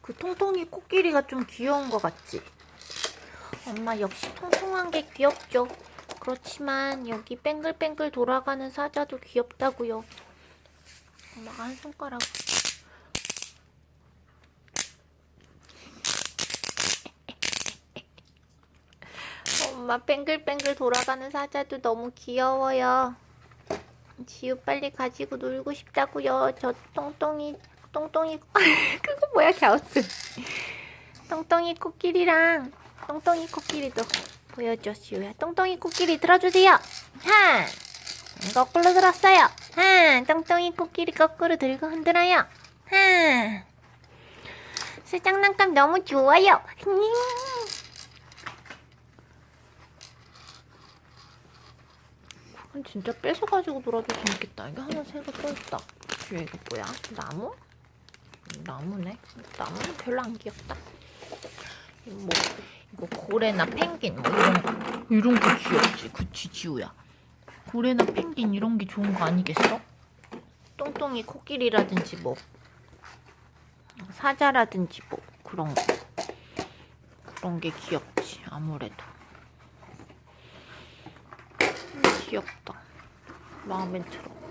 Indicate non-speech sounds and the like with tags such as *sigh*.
그 통통이 코끼리가 좀 귀여운 것 같지? 엄마 역시 통통한 게 귀엽죠. 그렇지만 여기 뱅글뱅글 돌아가는 사자도 귀엽다고요. 엄마가 한 손가락. 엄마 뱅글뱅글 돌아가는 사자도 너무 귀여워요. 지우 빨리 가지고 놀고 싶다고요. 저 똥똥이 똥똥이 *laughs* 그거 뭐야 갸우스. 똥똥이 코끼리랑 똥똥이 코끼리도 보여줘 지우야. 똥똥이 코끼리 들어주세요. 한 거꾸로 들었어요. 한 똥똥이 코끼리 거꾸로 들고 흔들어요. 한 수장난감 너무 좋아요. 그건 진짜 뺏어가지고 놀아도 재밌겠다. 이게 하나 새로 또 있다. 뒤에 이거 뭐야? 나무? 음, 나무네. 나무는 별로 안 귀엽다. 뭐 이거 고래나 펭귄 뭐 이런 거 이런 게 귀엽지. 그치 지우야. 고래나 펭귄 이런 게 좋은 거 아니겠어? 똥똥이 코끼리라든지 뭐 사자라든지 뭐 그런 거 그런 게 귀엽지 아무래도. 음, 귀엽다. 마음에 들어.